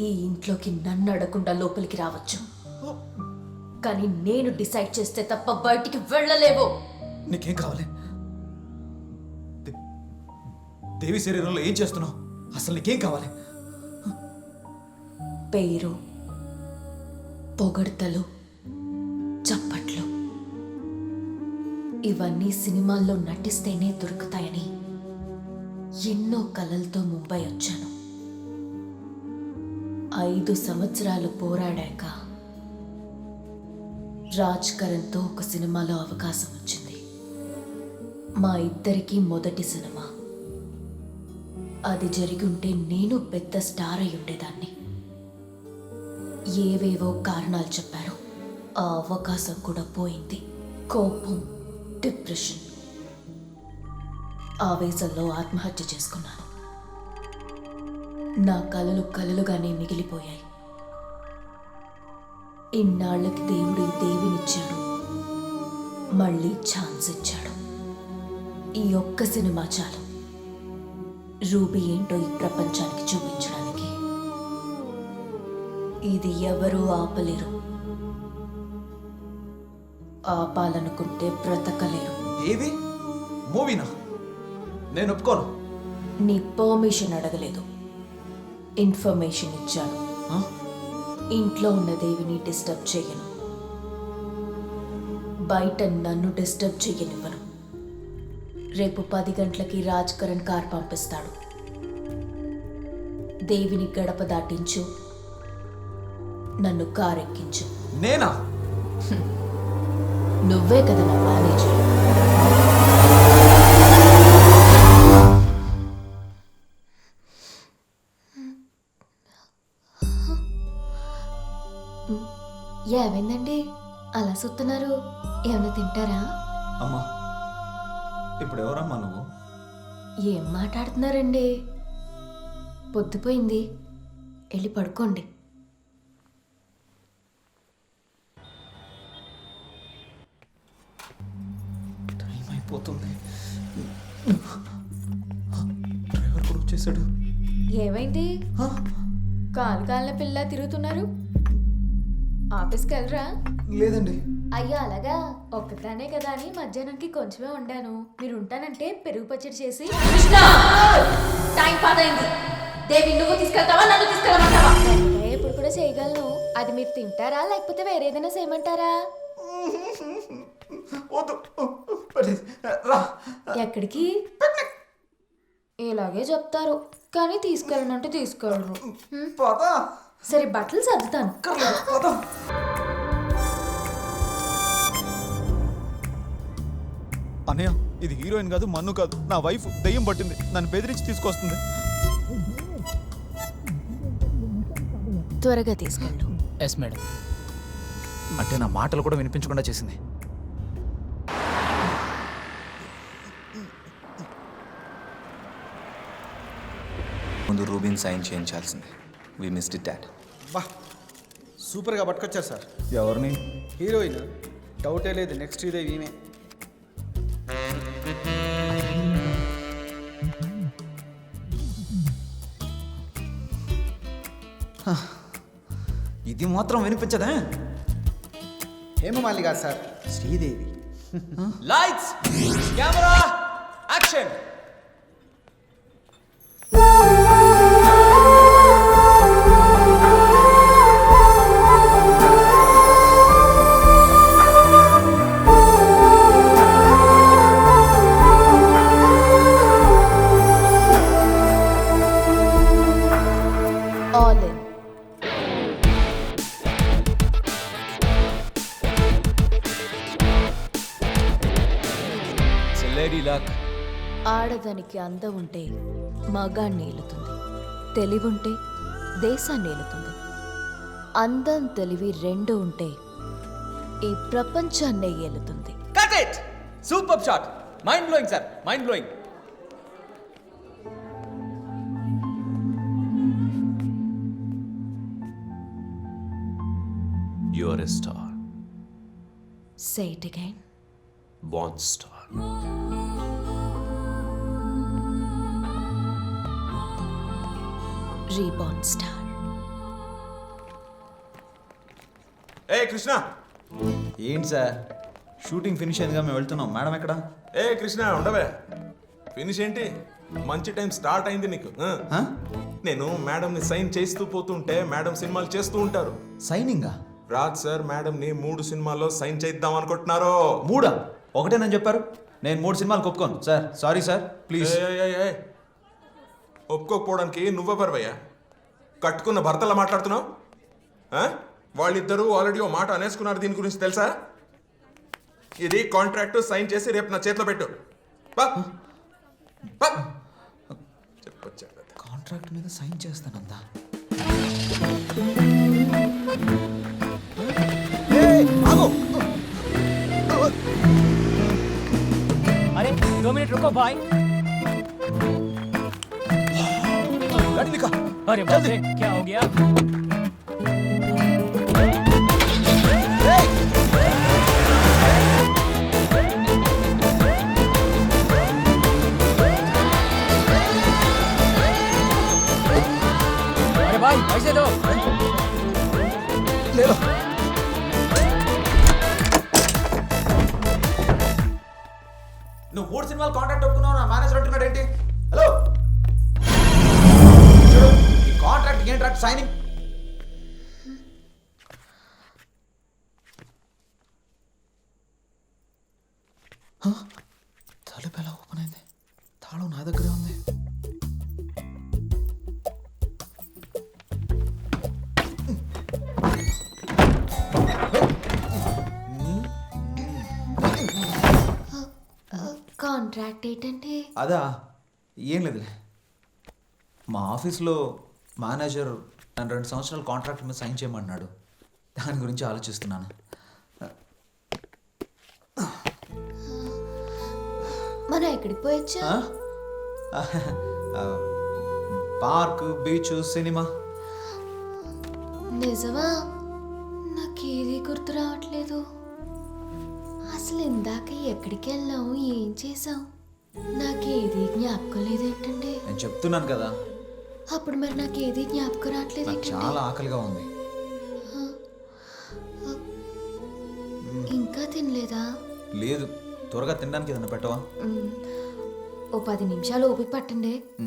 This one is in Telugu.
ఈ ఇంట్లోకి నన్ను అడగకుండా లోపలికి రావచ్చు. కానీ నేను డిసైడ్ చేస్తే తప్ప బయటికి వెళ్ళలేవు. నీకేం కావాలి? దేవి శరీరంలో ఏం చేస్తున్నావు? అసలు నీకేం కావాలి? పేరు పొగడ్తలు చప్పట్లు. ఇవన్నీ సినిమాల్లో నటిస్తేనే దొరుకుతాయని ఎన్నో కలలతో ముంబై వచ్చాను. ఐదు సంవత్సరాలు పోరాడాక రాజ్ కరణ్తో ఒక సినిమాలో అవకాశం వచ్చింది. మా ఇద్దరికీ మొదటి సినిమా. అది జరిగి ఉంటే నేను పెద్ద స్టార్ అయి ఉండేదాన్ని. ఏవేవో కారణాలు చెప్పారు. ఆ అవకాశం కూడా పోయింది. కోపం డిప్రెషన్. ఆవేశంలో ఆత్మహత్య చేసుకున్నాను. నా కలలు కలలుగానే మిగిలిపోయాయి. ఇన్నాళ్ళకి దేవుడు దేవినిచ్చాడు. మళ్ళీ ఛాన్స్ ఇచ్చాడు. ఈ ఒక్క సినిమా చాలు. రూబీ ఏంటో ఈ ప్రపంచానికి చూపించడానికి. ఇది ఎవరూ ఆపలేరు. ఆపాలనుకుంటే బ్రతకలేరు. ఏది? మూవీనా? నేను ఒప్పుకోను. నీ పర్మిషన్ అడగలేదు. ఇన్ఫర్మేషన్ ఇచ్చాను? ఇంట్లో ఉన్న దేవిని డిస్టర్బ్ చేయను. బయట నన్ను డిస్టర్బ్ చేయనివ్వను. రేపు పది గంటలకి రాజ్ కరణ్ కార్ పంపిస్తాడు. దేవిని గడప దాటించు. నన్ను కార్ ఎక్కించు నేనా? నువ్వే కదా నా మేనేజర్ ఏమైందండి? అలా సుత్తున్నారు. ఏమైనా తింటారా? అమ్మా ఇప్పుడు ఎవరమ్మా నువ్వు? ఏం మాట్లాడుతున్నారండి? పొద్దుపోయింది. వెళ్ళి పడుకోండి. టైం అయిపోతుంది డ్రైవర్ కూడా వచ్చేసాడు. ఏమైంది? కాలు కాలిన పిల్ల తిరుగుతున్నారు. ఆఫీస్కి వెళ్ళరా? లేదండి. అయ్యో అలాగా? ఒక్కదానే కదా అని మధ్యాహ్నంకి కొంచెమే వండాను మీరు ఉంటానంటే పెరుగు పచ్చడి చేసి కృష్ణ! టైం పాదైంది దేవి నువ్వు తీసుకెళ్తావా నన్ను తీసుకెళ్ళమంటావా? ఇప్పుడు కూడా చేయగలను. అది మీరు తింటారా లేకపోతే వేరే ఏదైనా చేయమంటారా? ఎక్కడికి? ఇలాగే చెప్తారు. కానీ తీసుకెళ్ళనంటే తీసుకెళ్ళరు. సరే బట్టలు సర్దుతాను. అన్నయ్య ఇది హీరోయిన్ కాదు మన్ను కాదు. నా వైఫ్ దయ్యం పట్టింది. నన్ను బెదిరించి తీసుకొస్తుంది. త్వరగా తీసుకెళ్ళు. ఎస్ మేడం అంటే నా మాటలు కూడా వినిపించకుండా చేసింది. ముందు రూబిన్ సైన్ చేయించాల్సిందే. వి మిస్డ్ ఇట్ డాట్ బా సూపర్గా పట్టుకొచ్చారు సార్. ఎవరిని? హీరోయిన్. డౌటే లేదు నెక్స్ట్ ఇదే ఈమె. ఇది మాత్రం వినిపించదా? హేమమాలి కాదు sir. Sridevi. Lights camera action lady luck ఆడదానికి అందం ఉంటే మగాన్ని ఏలుతుంది తెలివి ఉంటే దేశాన్ని ఏలుతుంది అందం తెలివి రెండు ఉంటే ఈ ప్రపంచాన్నే ఏలుతుంది. Cut it super shot mind blowing sir mind blowing You are a star, say it again born star. Reborn star. ఏ కృష్ణ! ఏంటి సార్? షూటింగ్ ఫినిష్ అయిందిగా మేము వెళ్తున్నాం. మేడం ఎక్కడ? ఏ కృష్ణ ఉండవే. ఫినిష్ ఏంటి? మంచి టైం స్టార్ట్ అయింది నీకు నేను మేడంని సైన్ చేస్తూ పోతుంటే మేడం సినిమాలు చేస్తూ ఉంటారు. సైనింగా? రాజ్ సార్ మేడంని మూడు సినిమాల్లో సైన్ చేద్దాం అనుకుంటున్నారు. మూడా? ఒకటేనని చెప్పారు. నేను మూడు సినిమాలు ఒప్పుకోను సార్ సారీ సార్ ప్లీజ్. ఏయ్, ఏయ్, ఏయ్, ఒప్పుకోకపోవడానికి కట్టుకున్న భర్తలా మాట్లాడుతున్నావు ఆ? వాళ్ళిద్దరూ ఆల్రెడీ ఓ మాట అనేసుకున్నారు దీని గురించి తెలుసా ఇది కాంట్రాక్ట్ సైన్ చేసి రేపు నా చేతిలో పెట్టు పా. పా. చెప్పొచ్చాడు కదా. కాంట్రాక్ట్ మీద సైన్ చేస్తానందా अरे दो मिनट रुको भाई अरे बाप रे क्या हो गया अरे भाई पैसे दो ले लो నువ్వు మూడు సినిమాలు కాంట్రాక్ట్ ఒప్పుకున్నావు నా మేనేజర్ అంటున్నాడు ఏంటి కాంట్రాక్ట్ సైనింగ్ తలుపు ఎలా ఓపెన్ అయింది. తాళం నా దగ్గరే ఉంది. కాంట్రాక్ట్ ఏంటంటే అదా ఏం లేదులే. మా ఆఫీస్లో మేనేజర్ నన్ను రెండు సంవత్సరాల కాంట్రాక్ట్ మీద సైన్ చేయమన్నాడు. దాని గురించి ఆలోచిస్తున్నాను. మనం ఎక్కడికి పోయొచ్చా? Park beach cinema. నిజమా? నాకేది గుర్తు రావట్లేదు. అసలు ఇందాక ఎక్కడికి వెళ్ళాము ఏం చేసాం నాకేది జ్ఞాపకం లేదేంటండి? నేను చెప్తున్నాను కదా. అప్పుడు మరి నాకేది జ్ఞాపకం రావట్లేదు నాకు చాలా ఆకలిగా ఉంది. ఇంకా తినలేదా? లేదు. త్వరగా తినడానికి ఏదైనా పెట్టవా? ఓ పది నిమిషాలు ఓపిక పట్టండి.